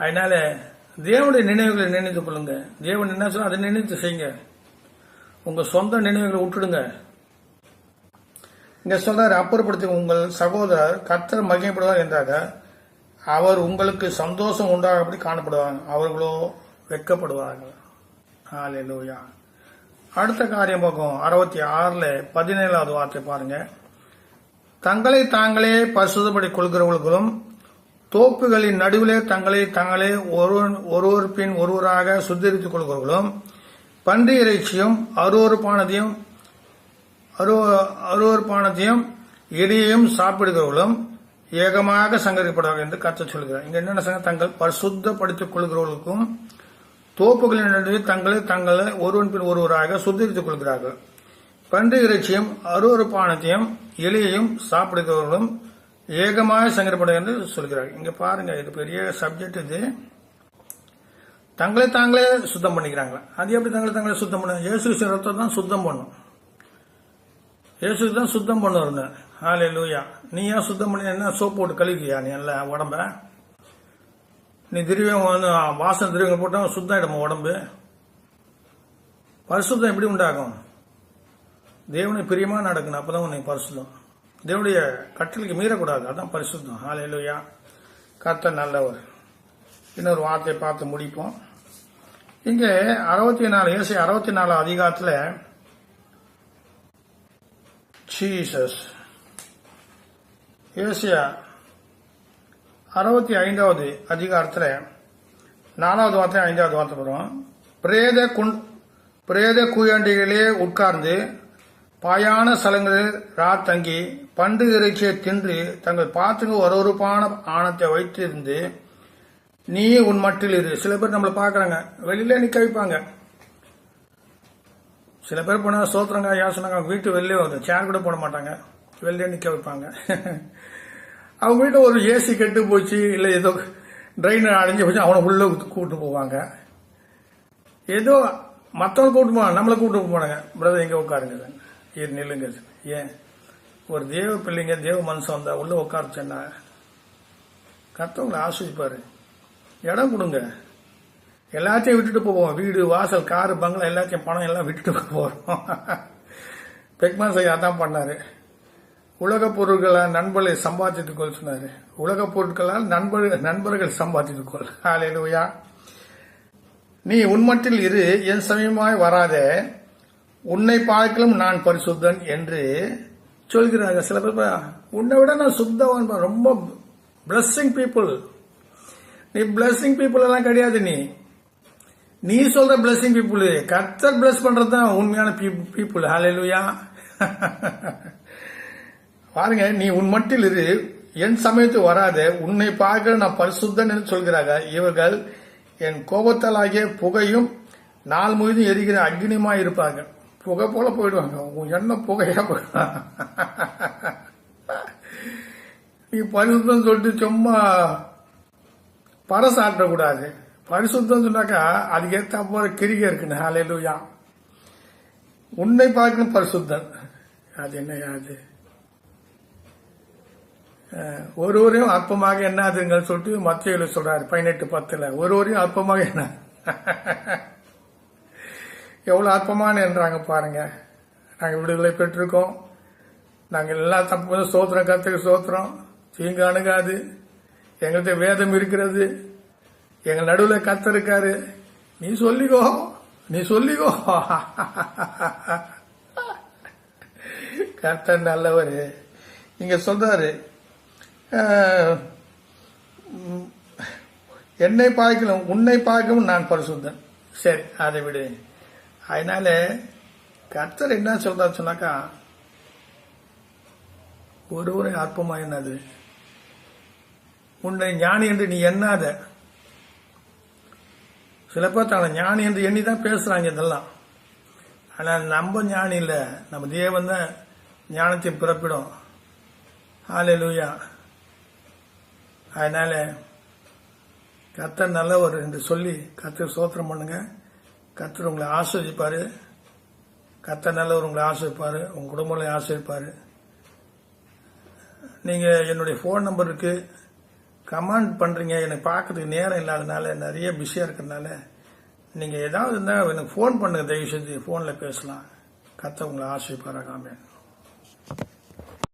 அதனால தேவனுடைய நினைவுகளை நினைத்து கொள்ளுங்க. தேவன் என்ன சொல்ல அதை நினைத்து செய்யுங்க. உங்க சொந்த நினைவுகளை விட்டுடுங்க. இங்க சொல்றாரு அப்புறப்படுத்தி உங்கள் சகோதரர் கத்தர் மகிமைப்படுவார் என்றாக அவர் உங்களுக்கு சந்தோஷம் உண்டாகப்படி காணப்படுவாங்க அவர்களோ வெட்கப்படுவார்கள். ஹalleluya. அடுத்த காரியம் பக்கம் அறுபத்தி ஆறுல பதினேழாவது வார்த்தை பாருங்க. தங்களை தாங்களே பரிசுதப்படி கொள்கிறவர்களுக்கும் தோப்புகளின் நடுவிலே தங்களை தங்களே ஒருவன் ஒருவர் பின் ஒருவராக சுத்தரித்துக் கொள்கிறவர்களும் பன்றி இறைச்சியும் அருவறுப்பானதையும் அருவறுப்பானதையும் இடையையும் சாப்பிடுகிறவர்களும் ஏகமாக சங்கரிக்கப்படுவார்கள் என்று கருத்து சொல்கிறார். இங்க என்னென்ன சங்க தங்கள் பரிசுத்தப்படுத்திக் கொள்கிறவர்களுக்கும் தோப்புகளின் நடுவே தங்களை தங்களை ஒருவன் பின் ஒருவராக சுத்தரித்துக் கொள்கிறார்கள். பன்றி இறைச்சியும் அருவறுப்பானத்தையும் எலியையும் சாப்பிடுகிறவர்களும் ஏகமாக சங்கடப்பட என்று சொல்கிறார்கள் இங்க பாருங்க இது பெரிய சப்ஜெக்ட் இது. தங்களை தாங்களே சுத்தம் பண்ணிக்கிறாங்களா அது எப்படி தங்களை தாங்களே சுத்தம் பண்ண? இயேசு கிறிஸ்து ரத்தம் தான் சுத்தம் பண்ணும். இயேசு தான் சுத்தம் பண்ணுவாருங்க இருந்தேன் லூயா நீ ஏன் சுத்தம் பண்ணி என்ன சோப் போட்டு கழுவியா நீ? எல்லாம் உடம்ப. நீ திரிவம் வந்து வாசனை திரிவங்கள் போட்டா சுத்தம் ஆயிடுமா உடம்பு. பரிசுத்தம் எப்படி உண்டாகும்? தேவனை பிரியமா நடக்கணும். அப்பதான் உனக்கு பரிசுத்தம். தேவனுடைய கட்டளைக்கு மீறக்கூடாது. அதான் பரிசுத்தம். ஹalleluya கத்த நல்லவர். இன்னொரு வார்த்தையை பார்த்து முடிப்போம். இங்கே அறுபத்தி நாலு ஏசி அறுபத்தி நாலு அதிகாரத்தில் ஜீசஸ் ஏசியா அறுபத்தி ஐந்தாவது அதிகாரத்தில் நாலாவது வார்த்தை ஐந்தாவது வார்த்தை வரும் பிரேத குண் பிரேத குயாண்டிகளே உட்கார்ந்து பாயான ஸ்தலங்களில் ராத்தங்கி பண்டு இறைச்சியை தின்று தங்கள் பாத்துக்கு ஒரு ஒருப்பான ஆணத்தை வைத்திருந்து நீ உன் மட்டில் இரு. சில பேர் நம்மளை பார்க்குறாங்க. வெளியில நிக்க வைப்பாங்க. சில பேர் போனா சோத்திரங்க யாசனங்க வீட்டு வெளிலே வந்து சேர் கூட போட மாட்டாங்க. வெளியே நிக்க வைப்பாங்க. அவங்க வீட்டு ஒரு ஏசி கெட்டு போச்சு இல்ல ஏதோ ட்ரெயின் அடைஞ்சு போச்சு அவனை உள்ள கூட்டு போவாங்க. ஏதோ மற்றவங்க கூட்டு போவாங்க நம்மளை கூட்டு போனாங்க பிரதர் எங்க உட்காருங்க. இது நில்லுங்க. ஏன்? ஒரு தேவ பிள்ளைங்க தேவ மனுஷன் வந்தா உள்ள உட்காரச்சேன்னா கத்தவங்களை ஆஸ்வதிப்பாரு இடம் கொடுங்க. எல்லாத்தையும் விட்டுட்டு போவோம். வீடு வாசல் காரு பங்களா எல்லாத்தையும் பணம் எல்லாம் விட்டுட்டு போறோம் பெக்மான் சையா தான் பண்ணாரு. உலக பொருட்களால் நண்பர்களை சம்பாதித்துக் கொள் சொன்னாரு. உலக பொருட்களால் நண்பர்கள் நண்பர்கள் சம்பாதித்துக் கொள். ஹalleluya நீ உன்மட்டில் இரு என் சமயமாய் வராதே. உன்னை பார்க்கலும் நான் பரிசுத்தன் என்று சொல்கிறாங்க சில பேர் உன்னை விட நான் சுத்தவான் ரொம்ப பிளஸ்ஸிங் பீப்புள் நீ பிளஸ்ஸிங் பீப்புள் எல்லாம் கிடையாது நீ. நீ சொல்ற பிளஸ்ஸிங் பீப்புள் கர்த்தர் பிளஸ் பண்றது தான் உண்மையான பீப்புள் ஹalleluya பாருங்க நீ உன் மட்டில் இரு. என் சமயத்து வராத. உன்னை பார்க்க நான் பரிசுத்தன் என்று சொல்கிறாங்க. இவர்கள் என் கோபத்தாலாகிய புகையும் நாள் முழுதும் எரிகிற அக்னிமா இருப்பாங்க புகை போல போயிடுவாங்க உன் எண்ணம் புகையா போயிடும் நீ பரிசுத்தம் சொல்லிட்டு சும்மா பரசாட்டக்கூடாது பரிசுத்தம் சொன்னாக்கா அதுக்கேற்ற ஏத்த போற கிரிகை இருக்குன்னு ஹalleluya உன்னை பார்க்கணும் பரிசுத்தன் அது என்ன அது ஒருவரையும் அற்பமாக என்னாதுங்கள் சொல்லிட்டு மத்தியில் சொல்றாரு பதினெட்டு பத்துல ஒருவரையும் அற்பமாக என்ன எவ்வளோ அற்பமான என்றாங்க பாருங்க. நாங்கள் விடுதலை பெற்றிருக்கோம். நாங்கள் எல்லா தப்பு சோத்திரம் கத்துக்கு சோத்திரம் தீங்கு அணுகாது. எங்கள்கிட்ட வேதம் இருக்கிறது. எங்கள் நடுவில் கத்த இருக்காரு. நீ சொல்லிக்கோ நீ சொல்லிக்கோ. கர்த்தர் நல்லவர். இங்க சொல்றாரு என்னை பார்க்கணும் உன்னை பார்க்கவும் நான் பரிசுத்தன். சரி அதை விடு. அதனால கர்த்தர் என்ன சொல்றாரு சொன்னாக்கா ஒருவரை அற்பமா என்னது உன்னை ஞானி என்று நீ எண்ணாத. சில பேர் ஞானி என்று எண்ணி தான் பேசுறாங்க இதெல்லாம். ஆனால் நம்ம ஞானி இல்ல. நம்ம தேவன் தான் ஞானத்தை பிறப்பிடும். ஹalleluya. அதனால கர்த்தர் நல்லவர் என்று சொல்லி கத்தர் சோத்திரம் பண்ணுங்க. கத்தர் உங்களை ஆஸ்வதிப்பார் கத்த நல்லவர் உங்களை ஆசிரிப்பார் உங்க குடும்பங்களை ஆசிரிப்பார் நீங்க என்னுடைய ஃபோன் நம்பர் இருக்கு. கமெண்ட் பண்றீங்க. எனக்கு பார்க்கறதுக்கு நேரம் இல்லாதனால நிறைய பிஸியா இருக்கிறதுனால நீங்க ஏதாவது இருந்தால் எனக்கு ஃபோன் பண்ணுங்க. தயவு செஞ்சு ஃபோனில் பேசலாம். கத்த உங்களை ஆசைப்பாராகாம